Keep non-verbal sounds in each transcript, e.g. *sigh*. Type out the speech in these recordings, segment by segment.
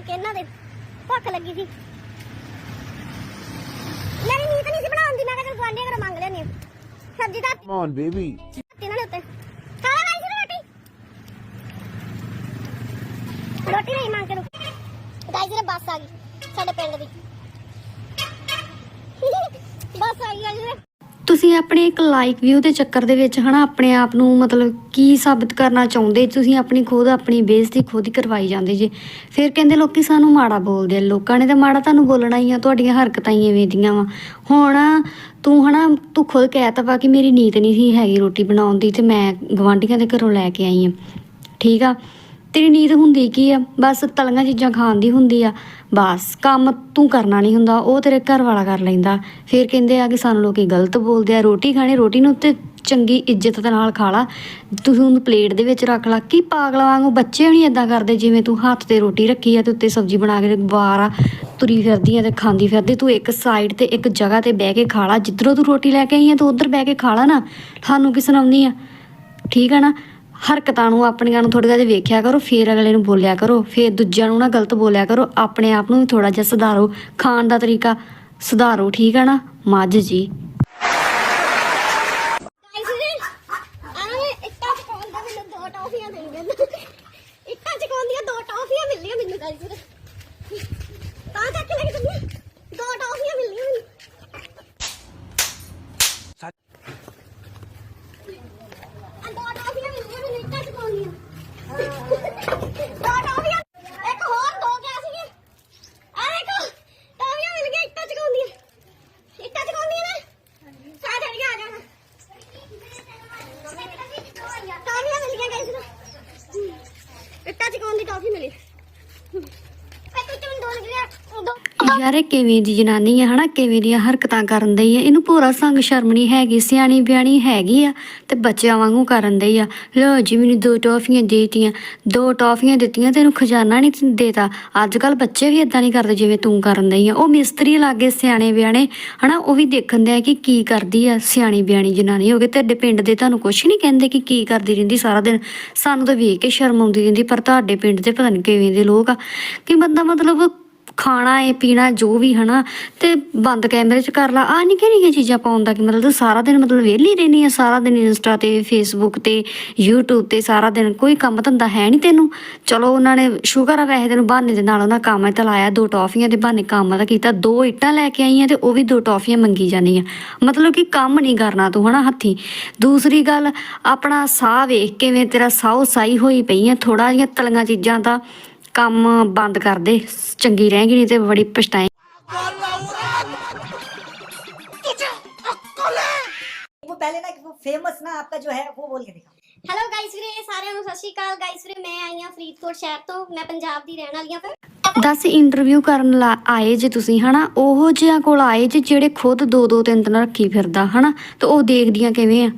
ਕੇ ਇਹਨਾਂ ਦੇ ਭੁੱਖ ਲੱਗੀ ਸੀ। ਮੇਰੀ ਨੀਤ ਨਹੀਂ ਸੀ ਬਣਾਉਣ ਦੀ ਮੈਂ ਕਿਹਾ ਚਲ ਗੁਆਂਢੀਆਂ ਘਰੋਂ ਮੰਗ ਲੈਣੀ ਸਬਜ਼ੀ ਦਾ on, baby. ਇਹਨਾਂ ਦੇ ਉੱਤੇ। ਖਾ ਲੈ ਗਾਈ ਰੋਟੀ? ਰੋਟੀ ਨਹੀਂ ਮੰਗ ਕੇ ਰੁਕ ਗਾਈ ਜੀ ਬੱਸ ਆ ਗਈ ਸਾਡੇ ਪਿੰਡ ਦੀ। *laughs* ਬੱਸ ਆ ਗਈ ਜੀ। ਤੁਸੀਂ ਆਪਣੇ ਇੱਕ ਲਾਈਕ ਵਿਊ ਦੇ ਚੱਕਰ ਦੇ ਵਿੱਚ ਹਨਾ, ਆਪਣੇ ਆਪ ਨੂੰ ਮਤਲਬ ਕੀ ਸਾਬਤ ਕਰਨਾ ਚਾਹੁੰਦੇ? ਤੁਸੀਂ ਆਪਣੀ ਖੁਦ, ਆਪਣੀ ਬੇਇੱਜ਼ਤੀ ਖੁਦ ਹੀ ਕਰਵਾਈ ਜਾਂਦੇ ਜੇ। ਫਿਰ ਕਹਿੰਦੇ ਲੋਕੀ ਸਾਨੂੰ ਮਾੜਾ ਬੋਲਦੇ ਆ। ਲੋਕਾਂ ਨੇ ਤਾਂ ਮਾੜਾ ਤੁਹਾਨੂੰ ਬੋਲਣਾ ਹੀ ਆ, ਤੁਹਾਡੀਆਂ ਹਰਕਤਾਂ ਹੀ ਐਵੇਂ ਦੀਆਂ ਵਾ। ਹੁਣ ਤੂੰ ਹਨਾ, ਤੂੰ ਖੁਦ ਕਹਿਤਾ ਵਾ ਕਿ ਮੇਰੀ ਨੀਤ ਨਹੀਂ ਸੀ ਹੈਗੀ ਰੋਟੀ ਬਣਾਉਣ ਦੀ ਤੇ ਮੈਂ ਗਵਾਂਢੀਆਂ ਦੇ ਘਰੋਂ ਲੈ ਕੇ ਆਈ ਆ। ਠੀਕ ਆ? ਤੇਰੀ ਨੀਤ ਹੁੰਦੀ ਕੀ ਆ? ਬਸ ਤਲੀਆਂ ਚੀਜ਼ਾਂ ਖਾਣ ਦੀ ਹੁੰਦੀ ਆ। ਬਸ, ਕੰਮ ਤੂੰ ਕਰਨਾ ਨਹੀਂ ਹੁੰਦਾ, ਉਹ ਤੇਰੇ ਘਰ ਵਾਲਾ ਕਰ ਲੈਂਦਾ। ਫਿਰ ਕਹਿੰਦੇ ਆ ਕਿ ਸਾਨੂੰ ਲੋਕੀ ਗਲਤ ਬੋਲਦੇ ਆ, ਰੋਟੀ ਖਾਣੀ, ਰੋਟੀ ਨੂੰ ਤੇ ਚੰਗੀ ਇੱਜ਼ਤ ਦੇ ਨਾਲ ਖਾ ਲਾ। ਤੁਸੀਂ ਉਹਨੂੰ ਪਲੇਟ ਦੇ ਵਿੱਚ ਰੱਖ ਲਾ, ਕੀ ਪਾਗਲਾਂ ਵਾਂਗੂ ਬੱਚੇ ਵੀ ਨਹੀਂ ਇਦਾਂ ਕਰਦੇ ਜਿਵੇਂ ਤੂੰ ਹੱਥ ਤੇ ਰੋਟੀ ਰੱਖੀ ਆ ਤੇ ਉੱਤੇ ਸਬਜ਼ੀ ਬਣਾ ਕੇ ਬਾਰਾ ਤੁਰੀ ਫਿਰਦੀ ਆ ਤੇ ਖਾਂਦੀ ਫਿਰਦੀ, ਤੂੰ ਇੱਕ ਸਾਈਡ ਤੇ ਇੱਕ ਜਗ੍ਹਾ ਤੇ ਬਹਿ ਕੇ ਖਾ ਲਾ, ਜਿੱਧਰੋਂ ਤੂੰ ਰੋਟੀ ਲੈ ਕੇ ਆਈ ਆ, ਤੂੰ ਉੱਧਰ ਬਹਿ ਕੇ ਖਾ ਲਾ ਨਾ। ਤੁਹਾਨੂੰ ਕੀ ਸੁਣਾਉਂਦੀ ਆ? ਠੀਕ ਆ ਨਾ? ਹਰਕਤਾਂ ਨੂੰ, ਆਪਣੀਆਂ ਨੂੰ ਥੋੜਾ ਜਿਹਾ ਵੇਖਿਆ ਕਰੋ, ਫੇਰ ਅਗਲੇ ਨੂੰ ਬੋਲਿਆ ਕਰੋ, ਫੇਰ ਦੂਜਿਆਂ ਨੂੰ ਨਾ ਗਲਤ ਬੋਲਿਆ ਕਰੋ, ਆਪਣੇ ਆਪ ਨੂੰ ਵੀ ਥੋੜਾ ਜਿਹਾ ਸੁਧਾਰੋ। ਖਾਣ ਦਾ ਤਰੀਕਾ ਸੁਧਾਰੋ, ਠੀਕ ਆ ਨਾ? ਮੱਝ ਜੀ ਗਾਈ ਜੀ ਆਵੇਂ ਇੱਟਾਂ ਚਕਾਉਣ ਦਾ ਮੈਨੂੰ ਦੋ ਟੌਫੀਆਂ ਦੇਣੀਆਂ ਇੱਟਾਂ ਚਕਾਉਣ ਦੀਆਂ ਦੋ ਟੌਫੀਆਂ ਮਿਲੀਆਂ ਮੈਨੂੰ ਗਾਈ ਜੀ ਤਾਂ ਚੱਕ ਲੈ ਕੇ ਤੁਮਨੇ ਦੋ ਟੌਫੀਆਂ ਮਿਲੀਆਂ ਮੈਨੂੰ ਆ ਦੋ ਟੌਫੀਆਂ ਮਿਲੀਆਂ ਮੈਨੂੰ ਇੱਟਾਂ ਚਕਾਉਣ ਦੀਆਂ ਦੋ ਟੌਫੀਆਂ ਇੱਕ ਹੋਰ ਦੋ ਗਿਆ ਸੀਗੇ ਆ ਦੇਖੋ ਟੌਫੀਆਂ ਮਿਲ ਗਈਆਂ ਇੱਟਾਂ ਚਕਾਉਣ ਦੀਆਂ ਇੱਟਾਂ ਚਕਾਉਣ ਦੀਆਂ ਨੇ ਸਾਥ ਹਟ ਗਿਆ ਆ ਜਾਣਾ ਟੌਫੀਆਂ ਮਿਲ ਗਈਆਂ ਗਾਇਸ ਇੱਟਾਂ ਚਕਾਉਣ ਦੀ ਟੌਫੀ ਮਿਲੀ ਇਹ ਤੂੰ ਚੁੰਨ ਦੋ ਨਿਕਲਿਆ ਦੋ ਯਾਰ ਇਹ ਕਿਵੇਂ ਦੀ ਜਨਾਨੀ ਆ, ਹਨਾ? ਕਿਵੇਂ ਦੀਆਂ ਹਰਕਤਾਂ ਕਰਨ ਦਈ ਆ? ਇਹਨੂੰ ਪੂਰਾ ਸੰਗ ਸ਼ਰਮ ਨਹੀਂ ਹੈਗੀ, ਸਿਆਣੀ ਬਿਆਣੀ ਹੈਗੀ ਆ ਤੇ ਬੱਚਿਆਂ ਵਾਂਗੂ ਕਰਨ ਦਈ ਆ। ਲੋ ਜੀ, ਮੈਨੂੰ ਦੋ ਟੌਫੀਆਂ ਦੇਤੀਆਂ, ਦੋ ਟੌਫੀਆਂ ਦਿੱਤੀਆਂ ਤੈਨੂੰ ਖਜ਼ਾਨਾ ਨਹੀਂ ਦੇਤਾ। ਅੱਜ ਕੱਲ ਬੱਚੇ ਵੀ ਇਦਾਂ ਨਹੀਂ ਕਰਦੇ ਜਿਵੇਂ ਤੂੰ ਕਰਨ ਦਈ ਆ। ਉਹ ਮਿਸਤਰੀ ਲਾਗੇ ਸਿਆਣੇ ਬਿਆਣੇ, ਹਨਾ? ਉਹ ਵੀ ਦੇਖਣ ਦੇ ਆ ਕਿ ਕੀ ਕਰਦੀ ਆ ਸਿਆਣੀ ਬਿਆਣੀ ਜਨਾਨੀ ਹੋ ਗਈ ਤੁਹਾਡੇ ਪਿੰਡ ਦੇ ਤੁਹਾਨੂੰ ਕੁਝ ਨਹੀਂ ਕਹਿੰਦੇ ਕਿ ਕੀ ਕਰਦੀ ਰਹਿੰਦੀ ਸਾਰਾ ਦਿਨ। ਸਾਨੂੰ ਤਾਂ ਵੇਖ ਕੇ ਸ਼ਰਮ ਆਉਂਦੀ ਰਹਿੰਦੀ, ਪਰ ਤੁਹਾਡੇ ਪਿੰਡ ਦੇ ਪਤਾ ਨਹੀਂ ਕਿਵੇਂ ਦੇ ਲੋਕ ਆ। ਕਿ ਬੰਦਾ ਮਤਲਬ ਖਾਣਾ ਏ ਪੀਣਾ ਜੋ ਵੀ, ਹਨਾ, ਤੇ ਬੰਦ ਕੈਮਰੇ 'ਚ ਕਰ ਲਾ। ਆ ਨਿੱਕੀਆਂ ਨਿੱਕੀਆਂ ਚੀਜ਼ਾਂ ਪਾਉਣ ਦਾ ਕਿ ਮਤਲਬ ਤੂੰ ਸਾਰਾ ਦਿਨ ਮਤਲਬ ਵਿਹਲੀ ਰਹਿਨੀ ਆ, ਸਾਰਾ ਦਿਨ ਇੰਸਟਾ ਤੇ ਫੇਸਬੁੱਕ ਤੇ, YouTube ਤੇ, ਸਾਰਾ ਦਿਨ ਕੋਈ ਕੰਮ ਧੰਦਾ ਹੈ ਨਹੀਂ ਤੈਨੂੰ। ਚਲੋ, ਉਹਨਾਂ ਨੇ ਸ਼ੁਕਰ ਆ, ਵੈਸੇ ਤੈਨੂੰ ਬਹਾਨੇ ਦੇ ਨਾਲ ਉਹਨਾਂ ਕੰਮ ਤੇ ਲਾਇਆ, ਦੋ ਟੌਫੀਆਂ ਦੇ ਬਹਾਨੇ ਕੰਮ ਦਾ ਕੀਤਾ, ਦੋ ਇੱਟਾਂ ਲੈ ਕੇ ਆਈਆਂ ਤੇ ਉਹ ਵੀ ਦੋ ਟੌਫੀਆਂ ਮੰਗੀ ਜਾਂਦੀਆਂ ਮਤਲਬ ਕਿ ਕੰਮ ਨਹੀਂ ਕਰਨਾ ਤੂੰ, ਹਨਾ, ਹੱਥੀ। ਦੂਸਰੀ ਗੱਲ, ਆਪਣਾ ਸਾਹ ਵੇਖ ਕਿਵੇਂ ਤੇਰਾ ਸਾਹ ਸਾਈ ਹੋਈ ਪਈ ਆ ਥੋੜਾ ਜਿਹੀਆਂ ਤਲੀਆਂ ਚੀਜ਼ਾਂ ਦਾ ਕੰਮ ਬੰਦ ਕਰ ਦੇ ਚੰਗੀ ਰਹੇਗੀ ਨਹੀਂ ਤੇ ਬੜੀ ਪਛਤਾਏ वो पहले ना वो फेमस ना आपका जो है वो बोल के दिखा ਹੈਲੋ ਗਾਇਸ ਵੀਰੇ ਸਾਰਿਆਂ ਨੂੰ ਸਤਿ ਸ਼੍ਰੀ ਅਕਾਲ ਗਾਇਸ ਵੀਰੇ ਮੈਂ ਆਈ ਹਾਂ ਫਰੀਦਕੋਟ ਸ਼ਹਿਰ ਤੋਂ ਮੈਂ ਪੰਜਾਬ ਦੀ ਰਹਿਣ ਵਾਲੀ ਹਾਂ ਫਿਰ ਦੱਸ ਇੰਟਰਵਿਊ ਕਰਨ ਲਾ ਆਏ ਜੇ ਤੁਸੀਂ ਹਨਾ ਉਹੋ ਜਿਹਾਂ ਕੋਲ ਆਏ ਜੇ ਜਿਹੜੇ ਖੁਦ ਦੋ ਦੋ ਤਿੰਨ ਤਿੰਨ ਰੱਖੀ ਫਿਰਦਾ ਹਨਾ ਤੇ ਉਹ ਦੇਖਦੀਆਂ ਕਿਵੇਂ ਆ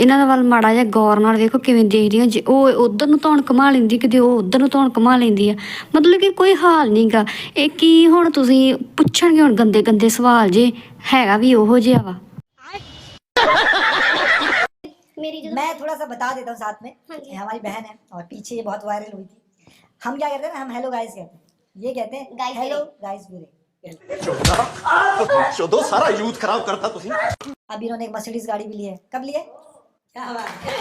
ਇਹਨਾਂ ਦਾ ਵੱਲ ਮਾੜਾ ਜਿਹਾ ਗੌਰ ਨਾਲ ਵੇਖੋ ਕਿਵੇਂ ਦੇਖਦੀਆਂ ਜੇ ਉਹ ਉਧਰ ਨੂੰ ਧੌਣ ਕਮਾ ਲੈਂਦੀ ਕਿਤੇ ਉਹ ਉਧਰ ਨੂੰ ਧੌਣ ਕਮਾ ਲੈਂਦੀ ਆ ਮਤਲਬ ਕਿ ਕੋਈ ਹਾਲ ਨਹੀਂਗਾ ਇਹ ਕੀ ਹੁਣ ਤੁਸੀਂ ਪੁੱਛਣਗੇ ਹੁਣ ਗੰਦੇ ਗੰਦੇ ਸਵਾਲ ਜੇ ਹੈਗਾ ਵੀ ਉਹੋ ਜਿਹਾ ਵਾ ਮੇਰੀ ਜਦੋਂ मैं थोड़ा सा बता देता हूँ साथ में हाँ जी। ये हमारी बहन है और पीछे ये बहुत वायरल हुई थी हम क्या कहते हैं ना हम हेलो गाइस कहते हैं ये कहते हैं Guys हेलो वीरे। गाइस वीरे चौदह सारा यूथ खराब करता तुसी अब इन्होंने एक मर्सिडीज गाड़ी भी ली है कब ली है क्या बात है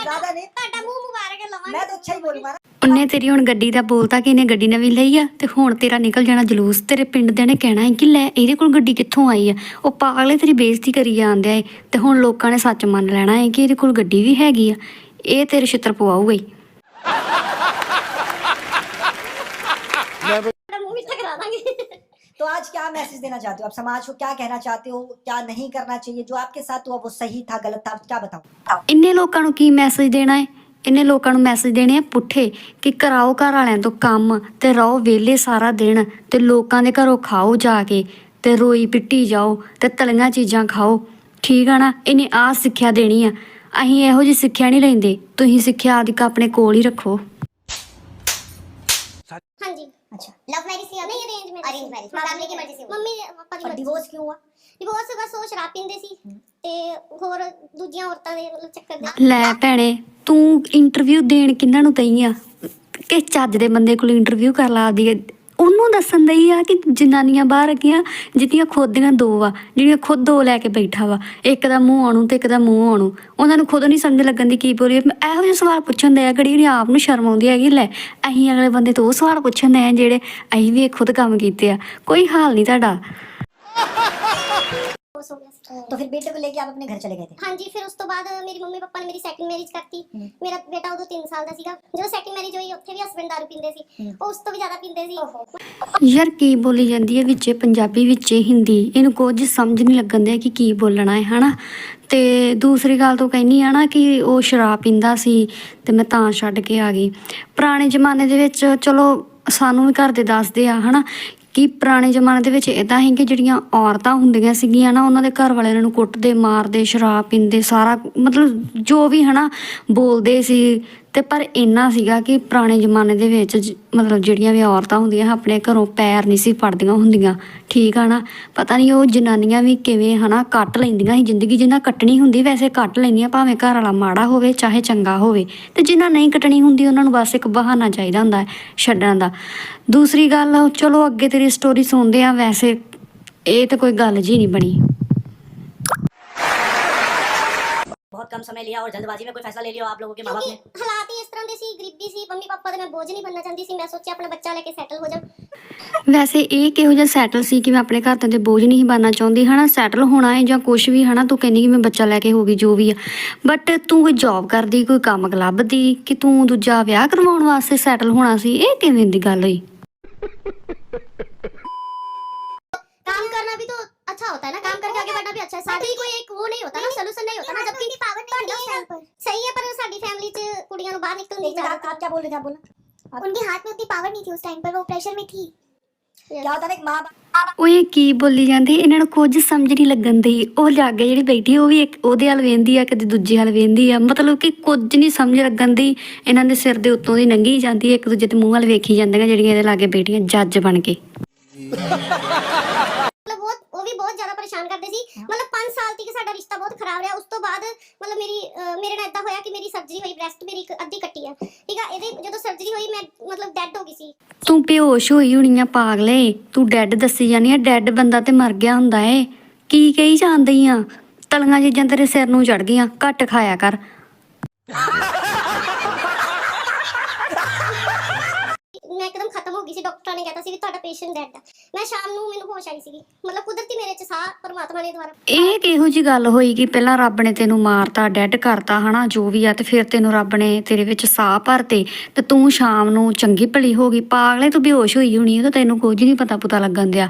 ज्यादा नहीं ਤੁਹਾਡਾ ਮੂੰਹ ਮੁਬਾਰਕ ਲਵਾਂਗੇ मैं तो अच्छा ही बोलूंगा ना ਉਹਨੇ ਤੇਰੀ ਹੁਣ ਗੱਡੀ ਦਾ ਬੋਲਤਾ ਕਿ ਇਹਨੇ ਗੱਡੀ ਨਵੀਂ ਲਈ ਆ ਤੇ ਹੁਣ ਤੇਰਾ ਨਿਕਲ ਜਾਣਾ ਜਲੂਸ ਤੇਰੇ ਪਿੰਡ ਦੇ ਨੇ ਕਹਿਣਾ ਹੈ ਕਿ ਲੈ ਇਹਦੇ ਕੋਲ ਗੱਡੀ ਕਿੱਥੋਂ ਆਈ ਆ ਉਹ ਪਾਗਲੇ ਤੇਰੀ ਬੇਇੱਜ਼ਤੀ ਕਰੀ ਜਾਂਦੇ ਆ ਤੇ ਹੁਣ ਲੋਕਾਂ ਨੇ ਸੱਚ ਮੰਨ ਲੈਣਾ ਹੈ ਕਿ ਇਹਦੇ ਕੋਲ ਗੱਡੀ ਵੀ ਹੈਗੀ ਆ ਇਹ ਤੇਰੇ ਛਿੱਤਰ ਪਵਾਊਗਾ ਹੀ ਤੁਹਾਡਾ ਮੂੰਹ ਮਿੱਠਾ ਕਰਾ ਦਾਂਗੇ तो आज क्या मैसेज देना चाहते हो आप समाज को क्या कहना चाहते हो क्या नहीं करना चाहिए जो आपके साथ हुआ वो सही था गलत था क्या बताओ ਇੰਨੇ ਲੋਕਾਂ ਨੂੰ ਕੀ ਮੈਸੇਜ ਦੇਣਾ ਹੈ ਇੰਨੇ ਲੋਕਾਂ ਨੂੰ ਮੈਸੇਜ ਦੇਣੇ ਆ ਪੁੱਠੇ ਕਿ ਕਰਾਓ ਘਰ ਵਾਲਿਆਂ ਤੋਂ ਕੰਮ ਤੇ ਰਹੋ ਵਿਹਲੇ ਸਾਰਾ ਦਿਨ ਤੇ ਲੋਕਾਂ ਦੇ ਘਰੋਂ ਖਾਓ ਜਾ ਕੇ ਤੇ ਰੋਈ ਪਿੱਟੀ ਜਾਓ ਤੇ ਤਲੀਆਂ ਚੀਜ਼ਾਂ ਖਾਓ ਠੀਕ ਆ ਨਾ ਇਹਨੇ ਆ ਸਿੱਖਿਆ ਦੇਣੀ ਆ ਅਸੀਂ ਇਹੋ ਜਿਹੀ ਸਿੱਖਿਆ ਨਹੀਂ ਲੈਂਦੇ ਤੁਸੀਂ ਸਿੱਖਿਆ ਆਦਿਕ ਆਪਣੇ ਕੋਲ ਹੀ ਰੱਖੋ ਹਾਂਜੀ अच्छा ਲਵ ਮੈਰਿਜ ਸੀ ਨਹੀਂ arrange marriage arrange marriage family ਦੀ ਮਰਜ਼ੀ ਸੀ ਮੰਮੀ ਪਾਪਾ ਦੀ और ਮਰਜ਼ੀ डिवोर्स क्यों हुआ ਡਿਵੋਰਸ ਬਸ ਉਹ ਸ਼ਰਾਬ ਪੀਂਦੇ ਸੀ ਤੇ ਹੋਰ ਦੂਜੀਆਂ ਔਰਤਾਂ ਦੇ ਮਤਲਬ ਚੱਕਰ ਦੇ ਲੈ ਭੈਣੇ ਤੂੰ ਇੰਟਰਵਿਊ ਦੇਣ ਕਿੰਨਾਂ ਨੂੰ ਤਈ ਆ ਕਿ ਚੱਜ ਦੇ ਬੰਦੇ ਕੋਲ ਇੰਟਰਵਿਊ ਕਰ ਲਾ ਆਪਦੀ ਉਹਨੂੰ ਦੱਸਣ ਦਈ ਆ ਕਿ ਜਨਾਨੀਆਂ ਬਾਹਰ ਗਈਆਂ ਜਿਹਦੀਆਂ ਖੁਦ ਦੀਆਂ ਦੋ ਆ ਜਿਹੜੀਆਂ ਖੁਦ ਦੋ ਲੈ ਕੇ ਬੈਠਾ ਵਾ। ਇੱਕ ਦਾ ਮੂੰਹ ਆਣੂ ਤੇ ਇੱਕ ਦਾ ਮੂੰਹ ਆਣੂ ਉਹਨਾਂ ਨੂੰ ਖੁਦ ਨਹੀਂ ਸਮਝ ਲੱਗਣ ਦੀ ਕੀ ਬੋਲੀ ਇਹੋ ਜਿਹੇ ਸਵਾਲ ਪੁੱਛਣ ਦੇ ਆ ਗੜੀ ਆਪ ਨੂੰ ਸ਼ਰਮ ਆਉਂਦੀ ਹੈਗੀ ਲੈ ਅਸੀਂ ਅਗਲੇ ਬੰਦੇ ਤੋਂ ਉਹ ਸਵਾਲ ਪੁੱਛਣ ਦੇ ਆ ਜਿਹੜੇ ਅਸੀਂ ਵੀ ਖੁਦ ਕੰਮ ਕੀਤੇ ਆ। ਕੋਈ ਹਾਲ ਨਹੀਂ ਤੁਹਾਡਾ। *laughs* तो फिर बेटे को लेके आप अपने घर चले गए थे ਹਾਂਜੀ ਫਿਰ ਉਸ ਤੋਂ ਬਾਅਦ ਮੇਰੀ ਮੰਮੀ ਪਾਪਾ ਨੇ ਮੇਰੀ ਸੈਕਿੰਡ ਮੈਰਿਜ ਕਰਤੀ ਮੇਰਾ ਬੇਟਾ ਉਦੋਂ 3 ਸਾਲ ਦਾ ਸੀਗਾ ਜਦੋਂ ਸੈਕਿੰਡ ਮੈਰਿਜ ਹੋਈ ਉੱਥੇ ਵੀ ਹਸਬੰਡ ਦਾਰੂ ਪੀਂਦੇ ਸੀ ਉਹ ਉਸ ਤੋਂ ਵੀ ਜ਼ਿਆਦਾ ਪੀਂਦੇ ਸੀ ਯਾਰ ਕੀ ਬੋਲੀ ਜਾਂਦੀ ਹੈ ਵਿੱਚੇ ਪੰਜਾਬੀ ਵਿੱਚੇ ਹਿੰਦੀ ਇਹਨੂੰ ਕੁਝ ਸਮਝ ਨਹੀਂ ਲੱਗਣ ਦਿਆ ਕਿ ਕੀ ਬੋਲਣਾ ਹੈ ਹਨਾ ਤੇ ਦੂਸਰੀ ਗੱਲ ਤੋਂ ਕਹਿੰਨੀ ਆ ਨਾ ਕਿ ਉਹ ਸ਼ਰਾਬ ਪੀਂਦਾ ਸੀ ਤੇ ਮੈਂ ਤਾਂ ਛੱਡ ਕੇ ਆ ਗਈ ਪੁਰਾਣੇ ਜ਼ਮਾਨੇ ਦੇ ਵਿੱਚ ਚਲੋ ਸਾਨੂੰ ਵੀ ਘਰ ਦੇ ਦੱਸਦੇ ਆ ਹਨਾ ਕਿ ਪੁਰਾਣੇ ਜ਼ਮਾਨੇ ਦੇ ਵਿੱਚ ਇਦਾਂ ਸੀ ਕਿ ਜਿਹੜੀਆਂ ਔਰਤਾਂ ਹੁੰਦੀਆਂ ਸੀਗੀਆਂ ਨਾ, ਉਹਨਾਂ ਦੇ ਘਰ ਵਾਲੇ ਇਹਨਾਂ ਨੂੰ ਕੁੱਟਦੇ, ਮਾਰਦੇ, ਸ਼ਰਾਬ ਪੀਂਦੇ, ਸਾਰਾ ਮਤਲਬ ਜੋ ਵੀ ਹਨਾ ਬੋਲਦੇ ਸੀ ਤੇ ਪਰ ਇੰਨਾ ਸੀਗਾ ਕਿ ਪੁਰਾਣੇ ਜ਼ਮਾਨੇ ਦੇ ਵਿੱਚ ਮਤਲਬ ਜਿਹੜੀਆਂ ਵੀ ਔਰਤਾਂ ਹੁੰਦੀਆਂ, ਆਪਣੇ ਘਰੋਂ ਪੈਰ ਨਹੀਂ ਸੀ ਫੜਦੀਆਂ ਹੁੰਦੀਆਂ। ਠੀਕ ਆ ਨਾ? ਪਤਾ ਨਹੀਂ ਉਹ ਜਨਾਨੀਆਂ ਵੀ ਕਿਵੇਂ ਹਨਾ, ਕੱਟ ਲੈਂਦੀਆਂ ਸੀ ਜ਼ਿੰਦਗੀ, ਜਿੰਨਾ ਕੱਟਣੀ ਹੁੰਦੀ ਵੈਸੇ ਕੱਟ ਲੈਂਦੀਆਂ, ਭਾਵੇਂ ਘਰ ਵਾਲਾ ਮਾੜਾ ਹੋਵੇ, ਚਾਹੇ ਚੰਗਾ ਹੋਵੇ। ਤੇ ਜਿੰਨਾ ਨਹੀਂ ਕੱਟਣੀ ਹੁੰਦੀ, ਉਹਨਾਂ ਨੂੰ ਬਸ ਇੱਕ ਬਹਾਨਾ ਚਾਹੀਦਾ ਹੁੰਦਾ ਹੈ ਛੱਡਣ ਦਾ। ਦੂਸਰੀ ਗੱਲ, ਚਲੋ ਅੱਗੇ ਤੇਰੀ ਸਟੋਰੀ ਸੁਣਦੇ ਆ ਵੈਸੇ ਇਹ ਤਾਂ ਕੋਈ ਗੱਲ ਜੀ ਨਹੀਂ ਬਣੀ। बहुत कम समय लिया और जल्दबाजी में कोई फैसला ले लिया हो आप लोगों के माँ बाप ने ਕਿਉਂਕਿ ਹਾਲਾਤ ਹੀ ਇਸ ਤਰ੍ਹਾਂ ਦੇ ਸੀ ਗਰੀਬੀ ਸੀ ਮੰਮੀ ਪਾਪਾ ਦੇ ਮੈਂ ਬੋਝ ਨਹੀਂ ਬਣਨਾ ਚਾਹੁੰਦੀ ਸੀ ਮੈਂ ਸੋਚਿਆ ਆਪਣਾ ਬੱਚਾ ਲੈ ਕੇ ਸੈਟਲ ਹੋ ਜਾ ਵੈਸੇ ਇਹ ਕਿਹੋ ਜਿਹਾ ਸੈਟਲ ਸੀ ਕਿ ਮੈਂ ਆਪਣੇ ਘਰ ਦੇ ਬੋਝ ਨਹੀਂ ਬਣਨਾ ਚਾਹੁੰਦੀ ਹਨਾ ਸੈਟਲ ਹੋਣਾ ਹੈ ਜਾਂ ਕੁਝ ਵੀ ਹਨਾ ਤੂੰ ਕਹਿੰਦੀ ਕਿ ਮੈਂ ਬੱਚਾ ਲੈ ਕੇ ਹੋ ਗਈ ਜੋ ਵੀ ਆ ਬਟ ਤੂੰ ਕੋਈ ਜੌਬ ਕਰਦੀ ਕੋਈ ਕੰਮ ਲੱਭਦੀ ਕਿ ਤੂੰ ਦੂਜਾ ਵਿਆਹ ਕਰਵਾਉਣ ਵਾਸਤੇ ਸੈਟਲ ਹੋਣਾ ਸੀ ਇਹ ਕਿਵੇਂ ਦੀ ਗੱਲ ਹੋਈ काम करना भी तो अच्छा होता है ना काम करके आगे बढ़ना भी अच्छा है शादी कोई एक वो नहीं होता ना सोल्यूशन नहीं होता ना जबकि सही है पर साडी फैमिली च कुड़ियां नु बाहर निकल नहीं एक मिनट, आप, आप क्या बोल रहे थे आप बोला उनके हाथ में उतनी पावर नहीं थी उस टाइम पर वो प्रेशर में थी क्या होता है ना एक माँ बाप ਉਹ ਇਹ ਕੀ ਬੋਲੀ ਜਾਂਦੇ ਇਹਨਾਂ ਨੂੰ ਕੁਝ ਸਮਝ ਨਹੀਂ ਲੱਗਣ ਦੀ ਉਹ ਲਾਗੇ ਜਿਹੜੀ ਬੈਠੀ ਉਹ ਵੀ ਇੱਕ ਉਹਦੇ ਹਲ ਵੇਂਦੀ ਆ ਕਦੇ ਦੂਜੇ ਹਲ ਵੇਂਦੀ ਆ ਮਤਲਬ ਕਿ ਕੁਝ ਨਹੀਂ ਸਮਝ ਲੱਗਣ ਦੀ ਇਹਨਾਂ ਦੇ ਸਿਰ ਦੇ ਉੱਤੋਂ ਦੀ ਲੰਘੀ ਜਾਂਦੀ ਹੈ ਇੱਕ ਦੂਜੇ ਦੇ ਮੂੰਹ ਵੱਲ ਵੇਖੀ ਜਾਂਦੀਆਂ ਜਿਹੜੀਆਂ ਇਹਦੇ ਲਾਗੇ ਬੈਠੀਆਂ ਜੱਜ ਬਣ ਕੇ *laughs* ਸੀ ਮਤਲਬ 5 ਸਾਲ ਤੱਕ ਸਾਡਾ ਰਿਸ਼ਤਾ ਬਹੁਤ ਖਰਾਬ ਰਿਹਾ। ਉਸ ਤੋਂ ਬਾਅਦ ਮਤਲਬ ਮੇਰੀ ਮੇਰੇ ਨਾਲ ਇਦਾਂ ਹੋਇਆ ਕਿ ਮੇਰੀ ਸਰਜਰੀ ਹੋਈ ਬ੍ਰੈਸਟ ਮੇਰੀ ਇੱਕ ਅੱਧੀ ਕੱਟੀ ਆ। ਠੀਕ ਆ? ਇਹਦੇ ਜਦੋਂ ਸਰਜਰੀ ਹੋਈ ਮੈਂ ਮਤਲਬ ਡੈਡ ਹੋ ਗਈ ਸੀ। ਤੂੰ ਬੇਹੋਸ਼ ਹੋਈ ਹੋਣੀ ਆ ਪਾਗਲੇ ਤੂੰ ਡੈੱਡ ਦੱਸੀ ਜਾਨੀ ਆ। ਡੈੱਡ ਬੰਦਾ ਤੇ ਮਰ ਗਿਆ ਹੁੰਦਾ ਏ। ਕੀ ਕਹੀ ਜਾਂਦੀ ਆ? ਤਲੀਆਂ ਚੀਜ਼ਾਂ ਤੇਰੇ ਸਿਰ ਨੂੰ ਚੜ ਗਈਆਂ। ਘੱਟ ਖਾਇਆ ਕਰ। *laughs* ਸੀ, ਡਾਕਟਰਾਂ ਨੇ ਕਹਿਤਾ ਸੀ ਵੀ ਤੁਹਾਡਾ ਪੇਸ਼ੈਂਟ ਡੈਡ ਆ। ਮੈਂ ਸ਼ਾਮ ਨੂੰ ਮੈਨੂੰ ਹੋਸ਼ ਆਈ ਸੀਗੀ। ਮਤਲਬ ਕੁਦਰਤੀ ਮੇਰੇ ਚ ਸਾਹ ਪਰਮਾਤਮਾ ਨੇ ਦੁਆਰਾ ਇਹ ਕਿਹੋ ਜੀ ਗੱਲ ਹੋਈ ਕਿ ਪਹਿਲਾਂ ਰੱਬ ਨੇ ਤੈਨੂੰ ਮਾਰਤਾ ਡੈਡ ਕਰਤਾ, ਹਨਾ, ਜੋ ਵੀ ਆ, ਤੇ ਫਿਰ ਤੈਨੂੰ ਰੱਬ ਨੇ ਤੇਰੇ ਵਿੱਚ ਸਾਹ ਭਰਤੇ, ਤੇ ਤੂੰ ਸ਼ਾਮ ਨੂੰ ਚੰਗੀ ਭਲੀ ਹੋ ਗਈ, ਪਾਗਲੇ ਤੂੰ ਬੇਹੋਸ਼ ਹੋਈ ਹੋਣੀ ਉਹ ਤਾਂ ਤੈਨੂੰ ਕੁਝ ਨਹੀਂ ਪਤਾ ਪਤਾ ਲੱਗਣ ਦਿਆ।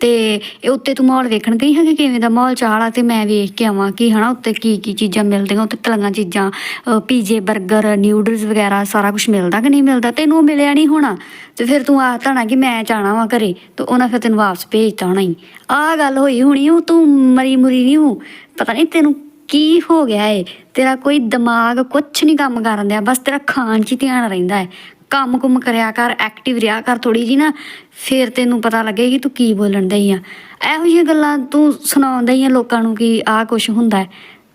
ਤੇ ਇਹ ਉੱਤੇ ਤੂੰ ਮਾਹੌਲ ਵੇਖਣ ਗਈ ਹੈ ਕਿ ਕਿਵੇਂ ਦਾ ਮਾਹੌਲ ਚਾਲ ਆ? ਤੇ ਮੈਂ ਵੇਖ ਕੇ ਆਵਾਂ ਕਿ ਹਨਾ ਉੱਤੇ ਕੀ ਕੀ ਚੀਜ਼ਾਂ ਮਿਲਦੀਆਂ ਉੱਤੇ ਤਲੀਆਂ ਚੀਜ਼ਾਂ ਪੀਜੇ 버ਗਰ ਨਿਊਡਲਸ ਵਗੈਰਾ ਸਾਰਾ ਕੁਝ ਮਿਲਦਾ ਕਿ ਨਹੀਂ ਮਿਲਦਾ? ਤੈਨੂੰ ਉਹ ਮਿਲਿਆ ਨਹੀਂ ਹੋਣਾ। ਤੇ ਫਿਰ ਤੂੰ ਆਖਤਾ ਨਾ ਕਿ ਮੈਂ ਜਾਣਾ ਵਾਂ ਘਰੇ, ਤੇ ਉਹਨਾਂ ਫਿਰ ਤੈਨੂੰ ਵਾਪਸ ਭੇਜਤਾ ਹੋਣਾ ਹੀ ਆਹ ਗੱਲ ਹੋਈ ਹੋਣੀ ਉਹ ਤੂੰ ਮਰੀ ਮੁਰੀ ਨਹੀਂ ਹੋ। ਪਤਾ ਨਹੀਂ ਤੈਨੂੰ ਕੀ ਹੋ ਗਿਆ ਏ। ਤੇਰਾ ਕੋਈ ਦਿਮਾਗ ਕੁਛ ਨਹੀਂ ਕੰਮ ਕਰਨ ਦਿਆ, ਬਸ ਤੇਰਾ ਖਾਣ 'ਚ ਹੀ ਧਿਆਨ ਰਹਿੰਦਾ ਹੈ ਕੰਮ ਕੁਮ ਕਰਿਆ ਕਰ ਐਕਟਿਵ ਰਿਹਾ ਕਰ ਥੋੜੀ ਜੀ ਨਾ ਫਿਰ ਤੈਨੂੰ ਪਤਾ ਲੱਗੇ ਕਿ ਤੂੰ ਕੀ ਬੋਲਣ ਦਈ ਆ ਇਹੋ ਜਿਹੀਆਂ ਗੱਲਾਂ ਤੂੰ ਸੁਣਾਉਂਦਾ ਹੀ ਆ ਲੋਕਾਂ ਨੂੰ ਕਿ ਆਹ ਕੁਝ ਹੁੰਦਾ ਹੈ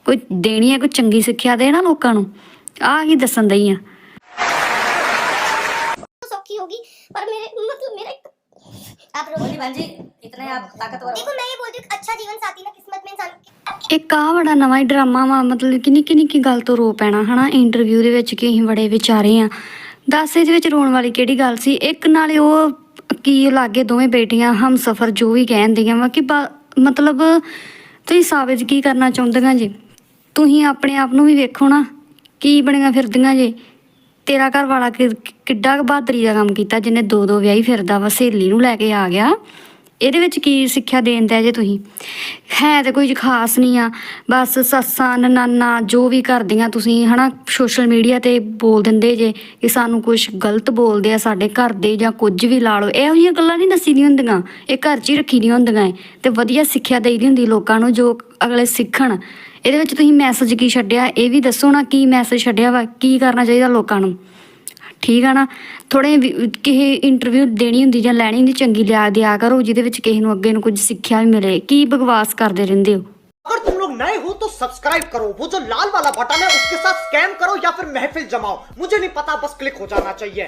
ਕੋਈ ਦੇਣੀ ਹੈ ਕੋਈ ਚੰਗੀ ਸਿੱਖਿਆ ਦੇ ਨਾ ਲੋਕਾਂ ਨੂੰ ਆਹ ਕੀ ਦੱਸਣ ਦਈ ਆ सौखी होगी पर मेरे मतलब मेरा एक आप रोहिणी बहन जी इतने आप ताकतवर हो देखो मैं ये बोलती हूँ कि अच्छा जीवन साथी ना किस्मत में इंसान ਇੱਕ ਆ ਬੜਾ ਨਵਾਂ ਹੀ ਡਰਾਮਾ ਵਾ ਮਤਲਬ ਕਿ ਨਿੱਕੀ ਨਿੱਕੀ ਗੱਲ ਤੋਂ ਰੋ ਪੈਣਾ ਹਨਾ ਇੰਟਰਵਿਊ ਦੇ ਵਿੱਚ ਕਿ ਅਸੀਂ ਬੜੇ ਵਿਚਾਰੇ ਆ ਦੱਸ, ਇਹਦੇ ਵਿੱਚ ਰੋਣ ਵਾਲੀ ਕਿਹੜੀ ਗੱਲ ਸੀ? ਇੱਕ ਨਾਲੇ ਉਹ ਕੀ ਲਾਗੇ ਦੋਵੇਂ ਬੇਟੀਆਂ ਹਮਸਫਰ ਜੋ ਵੀ ਕਹਿੰਦੀਆਂ ਵਾ ਕਿ ਬਾ- ਮਤਲਬ ਤੁਸੀਂ ਸਾਬਿਤ ਕੀ ਕਰਨਾ ਚਾਹੁੰਦੀਆਂ ਜੀ? ਤੁਸੀਂ ਆਪਣੇ ਆਪ ਨੂੰ ਵੀ ਵੇਖੋ ਨਾ, ਕੀ ਬਣੀਆਂ ਫਿਰਦੀਆਂ ਜੇ? ਤੇਰਾ ਘਰ ਵਾਲਾ ਕਿ- ਕਿੱਡਾ ਕੁ ਬਹਾਦਰੀ ਦਾ ਕੰਮ ਕੀਤਾ, ਜਿਹਨੇ ਦੋ ਦੋ ਵਿਆਹੀ ਫਿਰਦਾ ਵਾ, ਸਹੇਲੀ ਨੂੰ ਲੈ ਕੇ ਆ ਗਿਆ। ਇਹਦੇ ਵਿੱਚ ਕੀ ਸਿੱਖਿਆ ਦੇਣ ਦਿਆ ਜੇ ਤੁਸੀਂ? ਹੈ ਤਾਂ ਕੋਈ ਖਾਸ ਨਹੀਂ ਆ। ਬਸ ਸੱਸਾਂ ਨਾਨਾ ਜੋ ਵੀ ਕਰਦੀਆਂ ਤੁਸੀਂ, ਹਨਾ ਸੋਸ਼ਲ ਮੀਡੀਆ ਤੇ ਬੋਲ ਦਿੰਦੇ ਜੇ ਕਿ ਸਾਨੂੰ ਕੁਝ ਗਲਤ ਬੋਲਦੇ ਆ ਸਾਡੇ ਘਰ ਦੇ ਜਾਂ ਕੁਝ ਵੀ ਲਾ ਲਓ। ਇਹੋ ਜਿਹੀਆਂ ਗੱਲਾਂ ਨਹੀਂ ਦੱਸੀ ਦੀਆਂ ਹੁੰਦੀਆਂ। ਇਹ ਘਰ 'ਚ ਹੀ ਰੱਖੀ ਦੀਆਂ ਹੁੰਦੀਆਂ ਏ ਤੇ ਵਧੀਆ ਸਿੱਖਿਆ ਦੇਈ ਦੀ ਹੁੰਦੀ ਲੋਕਾਂ ਨੂੰ ਜੋ ਅਗਲੇ ਸਿੱਖਣ। ਇਹਦੇ ਵਿੱਚ ਤੁਸੀਂ ਮੈਸੇਜ ਕੀ ਛੱਡਿਆ? ਇਹ ਵੀ ਦੱਸੋ ਨਾ ਕੀ ਮੈਸੇਜ ਛੱਡਿਆ ਵਾ? ਕੀ ਕਰਨਾ ਚਾਹੀਦਾ ਲੋਕਾਂ ਨੂੰ? ਠੀਕ ਆ ਨਾ ਥੋੜੇ ਕਿਸੇ ਇੰਟਰਵਿਊ ਦੇਣੀ ਹੁੰਦੀ ਜਾਂ ਲੈਣੀ ਹੁੰਦੀ ਚੰਗੀ ਲਿਆ ਦਿਆ ਕਰੋ ਜਿਹਦੇ ਵਿੱਚ ਕਿਸੇ ਨੂੰ ਅੱਗੇ ਨੂੰ ਕੁਝ ਸਿੱਖਿਆ ਵੀ ਮਿਲੇ ਕੀ ਬਕਵਾਸ ਕਰਦੇ ਰਹਿੰਦੇ ਹੋ अगर तुम लोग नए हो तो सब्सक्राइब करो वो जो लाल वाला बटन है उसके साथ स्कैम करो या फिर महफिल जमाओ मुझे नहीं पता बस क्लिक हो जाना चाहिए